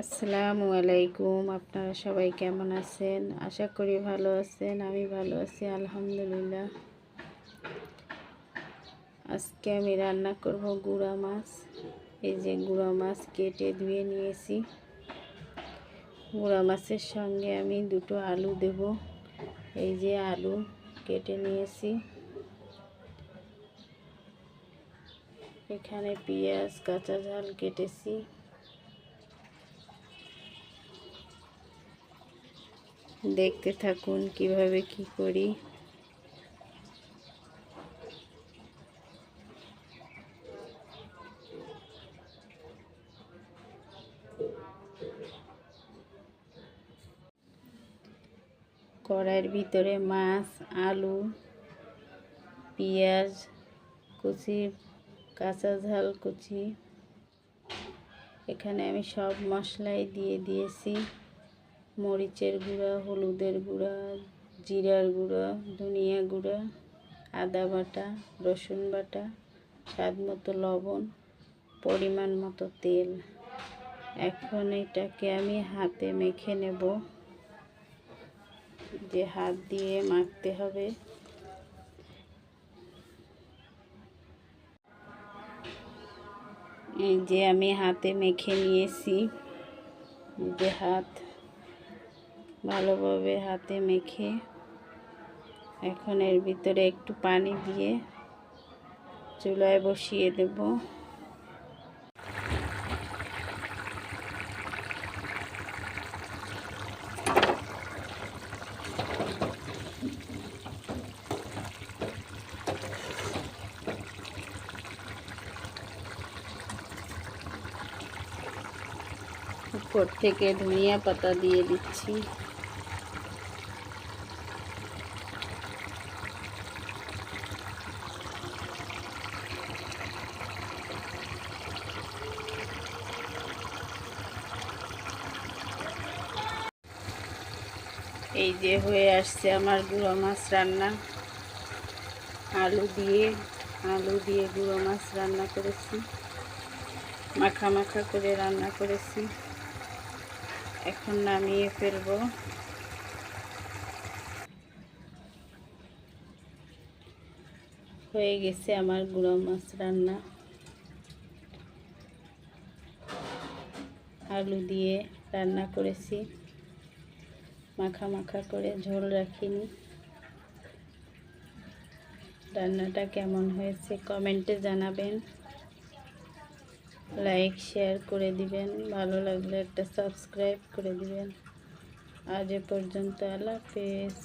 আসসালামু আলাইকুম, আপনারা সবাই কেমন আছেন? আশা করি ভালো আছেন, আমি ভালো আছি, আলহামদুলিল্লাহ। আজকে আমি রান্না করব গুঁড়া মাছ। এই যে গুঁড়া মাছ কেটে ধুয়ে নিয়েছি। গুঁড়া মাছের সঙ্গে আমি দুটো আলু দেব। এই যে আলু কেটে নিয়েছি। এখানে পেঁয়াজ, কাঁচা ঝাল কেটেছি। দেখতে থাকুন কীভাবে কি করি। কড়াইয়ের ভিতরে মাছ, আলু, পেঁয়াজ কুচি, কাঁচা ঝাল কুচি। এখানে আমি সব মশলাই দিয়ে দিয়েছি। মরিচের গুঁড়া, হলুদের গুঁড়া, জিরার গুঁড়া, ধনিয়া গুঁড়া, আদা বাটা, রসুন বাটা, স্বাদ মতো লবণ, পরিমাণ মতো তেল। এখন এটাকে আমি হাতে মেখে নেব। যে হাত দিয়ে মাখতে হবে। এই যে আমি হাতে মেখে নিয়েছি। যে হাত ভালোভাবে হাতে মেখে এখন এর ভিতরে একটু পানি দিয়ে চুলায় বসিয়ে দেব। উপর থেকে ধনিয়া পাতা দিয়ে দিচ্ছি। এই যে হয়ে আসছে আমার গুঁড়ো মাছ রান্না। আলু দিয়ে আলু দিয়ে গুঁড়ো মাছ রান্না করেছি। মাখা মাখা করে রান্না করেছি। এখন নামিয়ে ফেলব। হয়ে গেছে আমার গুঁড়ো মাছ রান্না। আলু দিয়ে রান্না করেছি। মাখা মাখা করে ঝোল রাখিনি। রান্নাটা কেমন হয়েছে কমেন্টে জানাবেন। লাইক, শেয়ার করে দিবেন। ভালো লাগলে একটা সাবস্ক্রাইব করে দিবেন। আজ এ পর্যন্ত আল্লাহ হাফেজ।